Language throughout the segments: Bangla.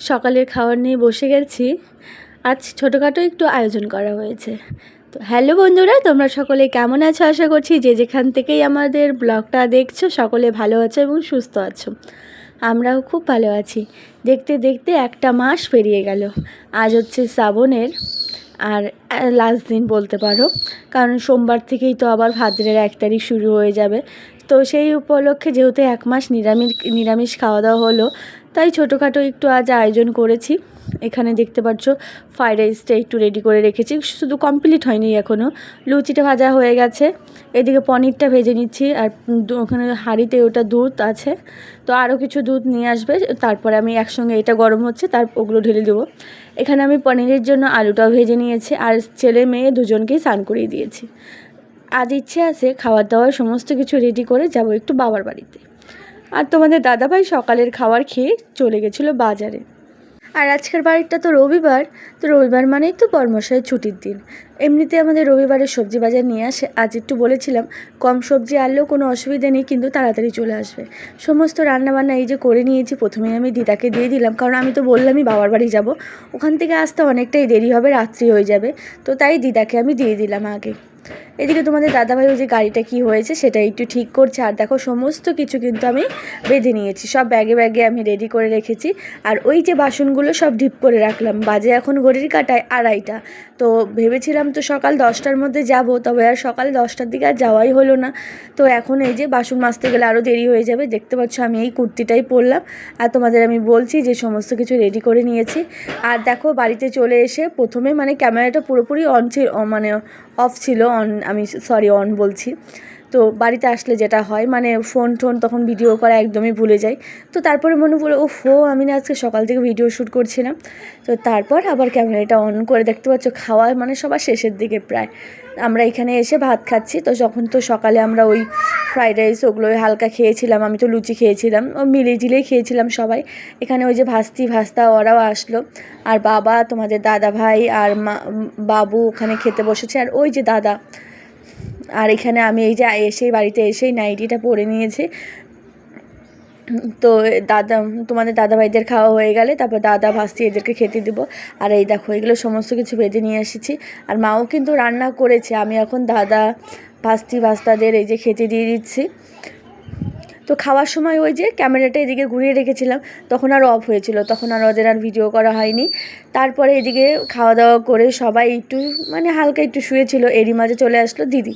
সকালের খাবার নিয়ে বসে গেছি। আজ ছোটোখাটো একটু আয়োজন করা হয়েছে। তো হ্যালো বন্ধুরা, তোমরা সকলে কেমন আছো? আশা করছি যে যেখান থেকেই আমাদের ব্লগটা দেখছ, সকলে ভালো আছো এবং সুস্থ আছো। আমরাও খুব ভালো আছি। দেখতে দেখতে একটা মাস পেরিয়ে গেল। আজ হচ্ছে শ্রাবণের। আর লাস্ট দিন বলতে পারো। কারণ সোমবার থেকেই তো আবার ভাদ্রের এক তারিখ শুরু হয়ে যাবে। তো সেই উপলক্ষে যেহেতু এক মাস নিরামিষ নিরামিষ খাওয়া দাওয়া হলো তাই ছোটোখাটো একটু আজ আয়োজন করেছি। এখানে দেখতে পাচ্ছ ফ্রাইড রাইসটা একটু রেডি করে রেখেছি। শুধু কমপ্লিট হয়নি এখনও লুচিটা ভাজা হয়ে গেছে। এদিকে পনিরটা ভেজে নিচ্ছি আর ওখানে হাঁড়িতে ওটা দুধ আছে। তো আরও কিছু দুধ নিয়ে আসবে। তারপরে আমি একসঙ্গে এটা গরম হচ্ছে, তার ওগুলো ঢেলে দেবো। এখানে আমি পনিরের জন্য আলুটাও ভেজে নিয়েছি আর ছেলে মেয়ে দুজনকেই স্নান করিয়ে দিয়েছি। আজ ইচ্ছে আছে খাওয়ার দাওয়ার সমস্ত কিছু রেডি করে যাব একটু বাবার বাড়িতে। আর তোমাদের দাদাভাই সকালের খাবার খেয়ে চলে গেছিল বাজারে। আর আজকের বাড়িটা তো রবিবার তো রবিবার মানেই তো বর্মশাই ছুটির দিন। এমনিতে আমাদের রবিবারে সবজি বাজার নিয়ে আসে। আজ একটু বলেছিলাম, কম সবজি আনলেও কোনো অসুবিধা নেই, কিন্তু তাড়াতাড়ি চলে আসবে। সমস্ত রান্নাবান্না এই যে করে নিয়েছি, প্রথমেই আমি দিদাকে দিয়ে দিলাম, কারণ আমি তো বললামই বাবার বাড়ি যাব। ওখান থেকে আসতে অনেকটাই দেরি হবে, রাত্রি হয়ে যাবে, তো তাই দিদাকে আমি দিয়ে দিলাম আগে। এদিকে তোমাদের দাদাভাই, ওই যে গাড়িটা কি হয়েছে সেটা একটু ঠিক করছে। আর দেখো, সমস্ত কিছু কিন্তু আমি বেঁধে নিয়েছি। সব ব্যাগে ব্যাগে আমি রেডি করে রেখেছি। আর ওই যে বাসনগুলো সব ঢিপ করে রাখলাম। বাজে এখন ঘড়ির কাটায় আড়াইটা। তো ভেবেছিলাম তো সকাল দশটার মধ্যে যাব, তবে আর সকাল দশটার দিকে আর যাওয়াই হলো না। তো এখন এই যে বাসন মাজতে গেলে আরও দেরি হয়ে যাবে। দেখতে পাচ্ছ আমি এই কুর্তিটাই পরলাম। আর তোমাদের আমি বলছি যে সমস্ত কিছু রেডি করে নিয়েছি। আর দেখো, বাড়িতে চলে এসে প্রথমে মানে ক্যামেরাটা পুরোপুরি অন ছিল মানে অফ ছিল অন আমি সরি অন বলছি। তো বাড়িতে আসলে যেটা হয় মানে ফোন টোন তখন ভিডিও করা একদমই ভুলে যাই। তো তারপরে মনে পড়ল ও ফো আমি না আজকে সকাল থেকে ভিডিও শ্যুট করছিলাম। তো তারপর আবার ক্যামেরাটা অন করে দেখতে পাচ্ছ, খাওয়া মানে সবার শেষের দিকে প্রায়। আমরা এখানে এসে ভাত খাচ্ছি, তো যখন তো সকালে আমরা ওই ফ্রাইড রাইস ওগুলো হালকা খেয়েছিলাম, আমি তো লুচি খেয়েছিলাম, ও মিলে জিলেই খেয়েছিলাম সবাই। এখানে ওই যে ভাস্তি, ভাস্তা ওরাও আসলো। আর বাবা, তোমাদের দাদা ভাই আর মা বাবু ওখানে খেতে বসেছে। আর ওই যে দাদা আর এখানে আমি এই যে এসেই বাড়িতে এসেই নাইটিটা পরে নিয়েছি। তো দাদা, তোমাদের দাদা ভাইদের খাওয়া হয়ে গেলে তারপর দাদা ভাস্তি এদেরকে খেতে দেবো। আর এই দেখো, এগুলো সমস্ত কিছু বেঁধে নিয়ে এসেছি। আর মাও কিন্তু রান্না করেছে। আমি এখন দাদা, ভাস্তি, ভাস্তাদের এই যে খেতে দিয়ে দিচ্ছি। তো খাওয়ার সময় ওই যে ক্যামেরাটা এদিকে ঘুরিয়ে রেখেছিলাম, তখন আর অফ হয়েছিল, তখন আর ওদের আর ভিডিও করা হয়নি। তারপরে এদিকে খাওয়া দাওয়া করে সবাই একটু মানে হালকা একটু শুয়েছিল, এরই মাঝে চলে আসলো দিদি।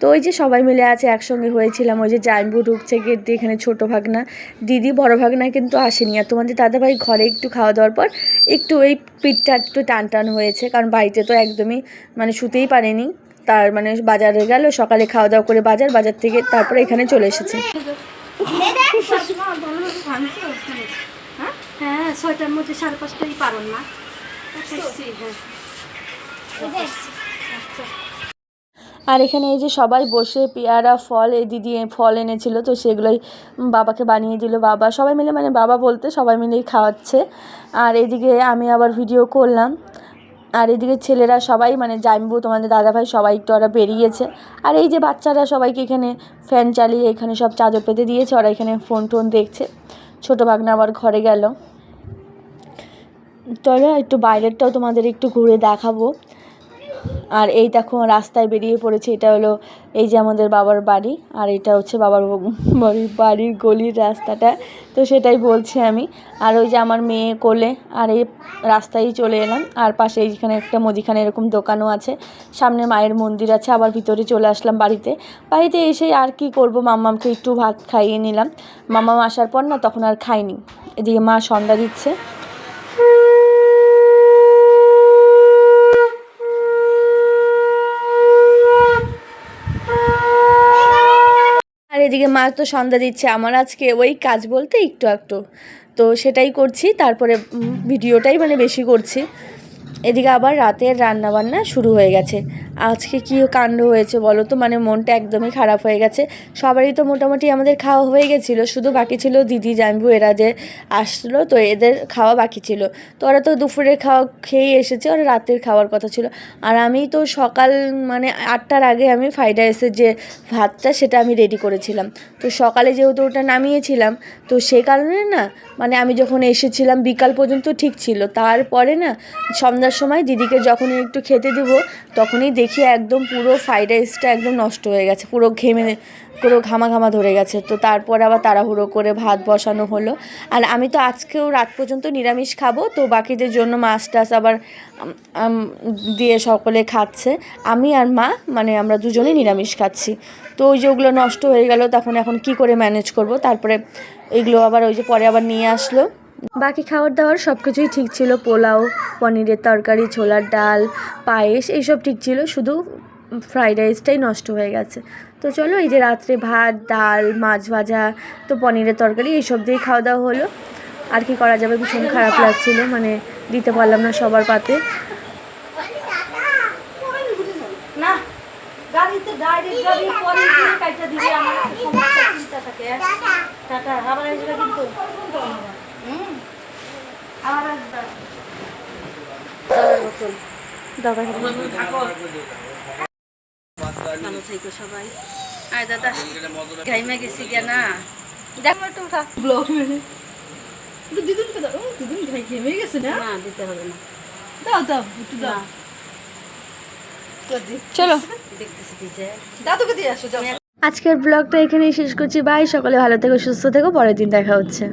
তো ওই যে সবাই মিলে আছে, একসঙ্গে হয়েছিলাম, ওই যে জাইম্বু ঢুকছে গেট দিয়ে এখানে ছোটো ভাগনা। দিদি বড় ভাগনা কিন্তু আসেনি, আর তোমাদের দাদাভাই ঘরে একটু খাওয়া দাওয়ার পর একটু ওই পিঠটা একটু টান টান হয়েছে, কারণ বাড়িতে তো একদমই মানে শুতেই পারেনি। তার মানে বাজারে গেল, সকালে খাওয়া দাওয়া করে বাজার বাজার থেকে তারপরে এখানে চলে এসেছে। হ্যাঁ ছয়টার মধ্যে সাড়ে পাঁচটাই পারন না। হ্যাঁ। আর এখানে এই যে সবাই বসে পেয়ারা ফল এই দিদি ফল এনেছিল তো সেগুলোই বাবাকে বানিয়ে দিল বাবা। সবাই মিলে মানে বাবা বলতে সবাই মিলেই খাওয়াচ্ছে। আর এদিকে আমি আবার ভিডিও করলাম। আর এদিকে ছেলেরা সবাই মানে জামবু তোমাদের দাদাভাই সবাই একটু ওরা বেরিয়েছে। আর এই যে বাচ্চারা সবাইকে এখানে ফ্যান চালিয়ে এখানে সব চাদর পেতে দিয়েছে, ওরা এখানে ফোন টোন দেখছে। ছোটো ভাগনা আবার ঘরে গেল। তবে একটু বাইরেরটাও তোমাদের একটু ঘুরে দেখাবো। আর এই দেখো, রাস্তায় বেরিয়ে পড়েছে, এটা হলো এই যে আমাদের বাবার বাড়ি, আর এটা হচ্ছে বাবার বাড়ির বাড়ির গলির রাস্তাটা। তো সেটাই বলছি আমি। আর ওই যে আমার মেয়ে কোলে, আর এই রাস্তায় চলে এলাম, আর পাশে এইখানে একটা মুদিখানে, এরকম দোকানও আছে। সামনে মায়ের মন্দির আছে, আবার ভিতরে চলে আসলাম বাড়িতে। বাড়িতে এসে আর কি করব, মাম্মামকে একটু ভাত খাইয়ে নিলাম। মাম্মাম আসার পর না, তখন আর খাইনি। এদিকে মা সন্ধ্যা দিচ্ছে এদিকে মা তো সন্ধ্যা দিচ্ছে, আমার আজকে ওই কাজ বলতে একটু একটু। তো সেটাই করছি, তারপরে ভিডিওটাই মানে বেশি করছি। এদিকে আবার রাতের রান্না বান্না শুরু হয়ে গেছে। আজকে কী কাণ্ড হয়েছে বলো তো? মানে মনটা একদমই খারাপ হয়ে গেছে। সবারই তো মোটামুটি আমাদের খাওয়া হয়ে গেছিল, শুধু বাকি ছিল দিদি জাম্বু এরা যে আসলো, তো এদের খাওয়া বাকি ছিল। তো ওরা তো দুপুরের খাওয়া খেয়েই এসেছে ওরা রাতের খাওয়ার কথা ছিল। আর আমি তো সকাল মানে আটটার আগে আমি ফ্রাইড রাইসের যে ভাতটা, সেটা আমি রেডি করেছিলাম। তো সকালে যেহেতু ওটা নামিয়েছিলাম, তো সেই কারণে না মানে আমি যখন এসেছিলাম, বিকাল পর্যন্ত ঠিক ছিল। তারপরে না সন্ধ্যার সময় দিদিকে যখনই একটু খেতে দেবো, তখনই দেখি একদম পুরো ফ্রাইড রাইসটা একদম নষ্ট হয়ে গেছে, পুরো ঘেমে, পুরো ঘামা ঘামা ধরে গেছে। তো তারপর আবার তাড়াহুড়ো করে ভাত বসানো হলো। আর আমি তো আজকেও রাত পর্যন্ত নিরামিষ খাব, তো বাকিদের জন্য মাছ টাছ আবার দিয়ে সকলে খাচ্ছে। আমি আর মা মানে আমরা দুজনেই নিরামিষ খাচ্ছি। তো ওই যে ওগুলো নষ্ট হয়ে গেল, তখন এখন কি করে ম্যানেজ করব? তারপরে এগুলো আবার ওই যে পরে আবার নিয়ে আসলো। বাকি খাবার দাওয়ার সব কিছুই ঠিক ছিল। পোলাও, পনিরের তরকারি, ছোলার ডাল, পায়েস, এইসব ঠিক ছিল, শুধু ফ্রাইড রাইসটাই নষ্ট হয়ে গেছে। তো চলো, এই যে রাত্রে ভাত, ডাল, মাছ ভাজা, তো পনিরের তরকারি, এইসব দিয়েই খাওয়া দাওয়া হলো। আর কি করা যাবে? ভীষণ খারাপ লাগছিল মানে দিতে পারলাম না সবার পাতে। না, গাড়িতে ডাইরেক্ট আবার আসবে। দরকার ভালো থেকো সবাই। আয় দাদা গাইমা গেছি গিয়া না। দেখো একটু উঠা। ব্লগ দিদুনকে দাও দিদুন ঘাই ঘেমে গেছে না? না দিতে হবে না। দাও দাও একটু দাও। চলো। দাদুকে দিয়ে আসো আজকের ব্লগটা এখানেই শেষ করছি। বাই সকালে ভালো থেকো সুস্থ থেকো। পরের দিন দেখা হচ্ছে।